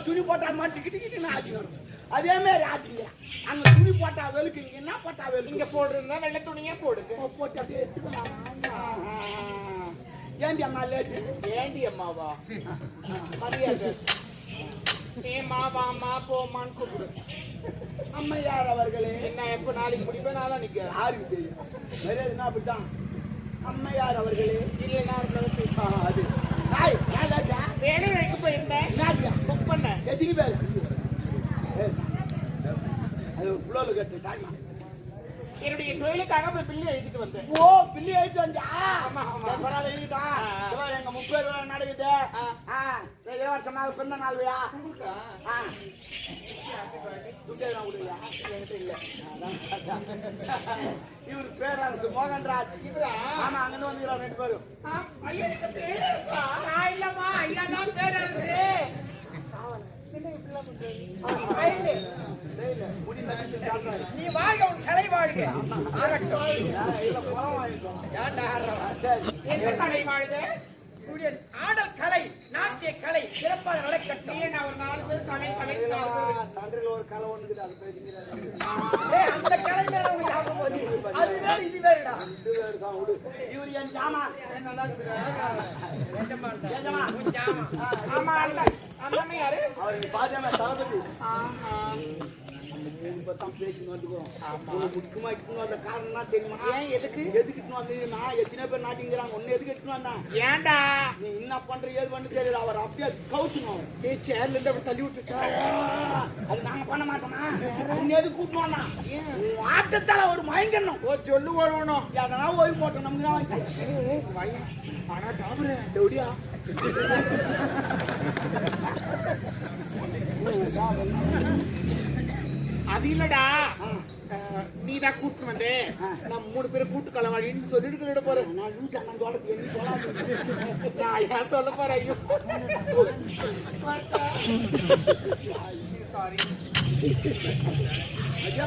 வீட்டான் துணி போட்டா மட்டும் கிட்ட கிட்ட ஆட்டிக்கணும் அதே மாதிரி ஆட்டிங்க அங்க துணி போட்டா வெளுக்குங்க என்ன போட்டா வெளுக்கு? இங்க போடுறதா வெள்ளை துணியே போடுங்க. போட்டு அப்படியே எடுத்துக்கலாம். ஏண்டி அம்மா லேட்டு ஏண்டி அம்மாவா? மரியாதை. ஏ மாவா அம்மா போமான்னு கூப்பிடு. அம்மையார் அவர்களே? என்ன எப்ப நாளைக்கு முடிப்பேன் நாளா நிக்க? யாருக்கு தெரியும்? மரியாதைனா அப்படித்தான். அம்மையார் அவர்களே? இல்ல நான் அது. நாய் நான் லேட்டா வேலை வைக்க போயிருந்தேன் என்னதுயா? புக் பண்ண எத்தனை பேர். அது புலோல கட்டு சாய்மா என்னுடைய தொழிலுக்காக போய் பில்லு எழுதிட்டு வந்தேன். ஓ பில்லி ஆயிட்டு வந்தா ஆமா, ஆமா. பரவாயில்ல. இதோ எங்க முப்பது ரூபா நடக்குது. நாள் பிறந்த நாள் விழா. இவரு பேரரசு மோகன்ராஜ். இவரா? ஆமா அங்கிருந்து வந்துக்கிறார் ரெண்டு பேரும். ஆ, ஐயா, இல்லம்மா, ஐயா தான் பேரரசு. நீ வாழ்க உன் கலை வாழ்க ஆகட்டும். கலை வாழ்க ஆடல் கலை நாட்டிய கலை சிறப்பாக நடக்கட்டும் ஒரு நாலு பேர் கலை கலை தன்றில் ஒரு கலை ஒண்ணுக்குது அந்த கலை மேல அவங்க ஞாபகம் அது வேற இது வேறடா விடு இவர் என் ஜாமா நல்லா ஜாமா. ஆமா அந்த அந்த அண்ணன் யாரு அவர் தளபதி முக்கியமா இட்டுன்னு வந்த காரணம்னா தெரியுமா எதுக்கு எதுக்கு இட்டுன்னு வந்து நான் எத்தனை பேர் நாட்டிங்கிறாங்க ஒன்னு எதுக்கு இட்டுன்னு வந்தான் ஏன்டா நீ என்ன பண்ற ஏது பண்ணு தெரியல அவர் அப்படியே கவுத்துணும் அவர். ஏய் சேர்ல இருந்து அப்படி தள்ளி விட்டுட்டா அது நாங்க பண்ண மாட்டோமா நீ எதுக்கு கூட்டு வந்தான் உன் ஆட்டத்தால ஒரு மயங்கணும் ஓ சொல்லு வருவணும் எதனா ஓய்வு போட்டோம் நமக்கு தான் ஆனா டாபரு எப்படியா அது இல்லடா. நீ தான் கூட்டு வந்தே. நான் மூணு பேரும் கூட்டு களவாடின்னு சொல்லிட்டு சொல்லிட போறேன் நான் லூஸ் அண்ணன் தோட்டத்துக்கு என்ன சொல்லாது நான் ஏன் சொல்ல போறேன்? ஐயோ. சாரி ஐயா.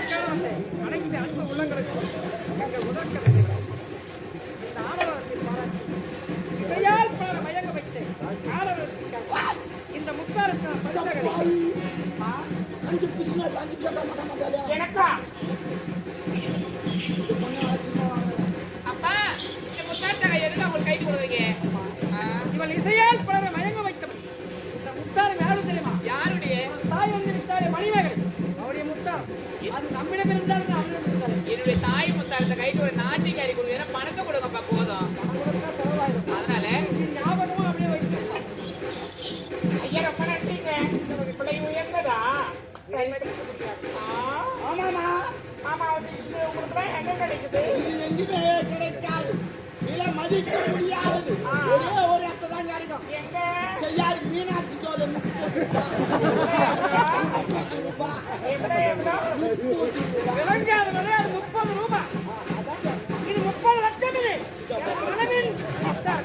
முப்பது விழாவை அனைத்து அன்பு உள்ளங்களுக்கு என்னுடைய தாய் முத்தாரத்தை கைது ஒரு நாட்டிக்காரி கொடுக்குறேன் பணத்தை கொடுங்கப்பா போதும். அதனால ஐயா ரொம்ப நன்றிங்க. பிள்ளை உயர்ந்ததா? ஆமாமா ஆமா வந்து இது உங்களுக்கு எங்க கிடைக்குது? இது எங்குமே கிடைக்காது. விலை மதிக்க முடியாதது ஒரே ஒரு இடத்துல தான் கிடைக்கும். எங்க? செய்யாரு மீனாட்சி ஜோதி விளங்காத விலை அது முப்பது ரூபாய் இது முப்பது லட்சம் இது. என் மனைவின் முத்தார்.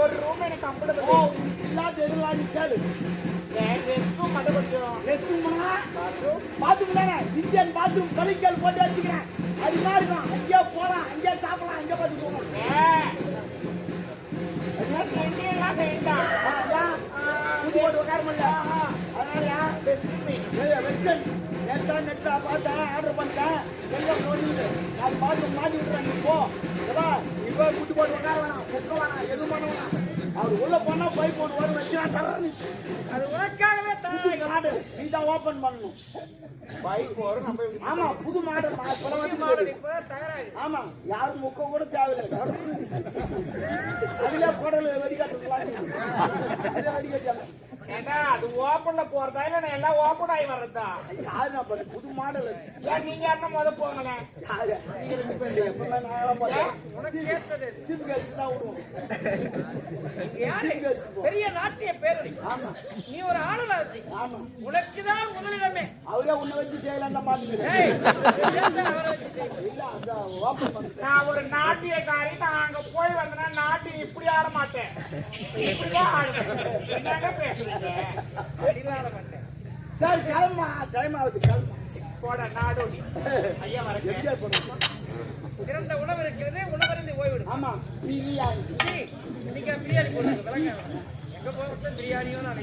ஒரு ரூம் எனக்கு ஓ கம்ஃபர்டபுள் உனக்கு இல்லாத எதுலாம் நிக்காது ரெஸ்ட் ரூம் மட்டும் கொஞ்சம் ரெஸ்ட் ரூம்னா பாத்ரூம் தானே இந்தியன் பாத்ரூம் கலிக்கல் போட்டு வச்சுக்கிறேன் அது மாதிரி இருக்கும் அங்கேயே போலாம் அங்கேயே சாப்பிடலாம் அங்கே பார்த்து போகலாம் வேண்டாம் உட்கார முடியல அதனாலயா வெர்ஷன் நேத்தா நெட்டா பார்த்தேன் ஆர்டர் பண்ணிட்டேன் நான் பாத்ரூம் மாட்டி விட்டுறேன் நீ போ ஏதா நீ போய் குட்டி போட்டு உட்கார வேணாம் வேணாம் எதுவும் பண்ண வேணாம் அவர் உள்ள போனா பைப் போட்டு வரும் வச்சு நான் அது உனக்காகவே புது நீ தான் ஓபன் பண்ணணும் பைக் நம்ம ஆமா புது மாடு மாடல் ஆமா யாரும் முக்க கூட தேவையில்லை அதுல குடல் வெடிக்காட்டுலாம் அதே ஏண்டா அது ஓப்பன்ல போறதா? இல்ல நான் எல்லாம் ஓப்பன் ஆகி வர்றதா? யாரு நான் பண்ண புது மாடல். ஏன் நீங்க என்ன முத போங்களேன் யாரு? எப்பவுமே நான் பார்த்தேன் சிம் கேஸ் தான் விடுவோம். யாரு? சிம் கேஸ் பெரிய நாட்டிய பேரடி. ஆமா. நீ ஒரு ஆடலாச்சு ஆமா. உனக்குதான் முதலிடமே அவரே உன்னை வச்சு செய்யலாம் தான் பாத்துக்கிறேன் நான் ஒரு நாட்டியக்காரி நான் அங்க போய் வந்தேன்னா நாட்டியம் இப்படி ஆட மாட்டேன். இப்படிதான் ஆடுவேன். பேசுறீங்க? அப்படிலாம் ஆட மாட்டேன். சரி கிளம்பா டைம் ஆகுது கிளம்பா போட நாடோடி. ஐயா பண்ணுவோம் சிறந்த உணவு இருக்கிறது உணவருந்து ஓய்விடு ஆமா பிரியாணி. இன்னைக்கு பிரியாணி போடுறது எங்க போகிறது பிரியாணியும் நான்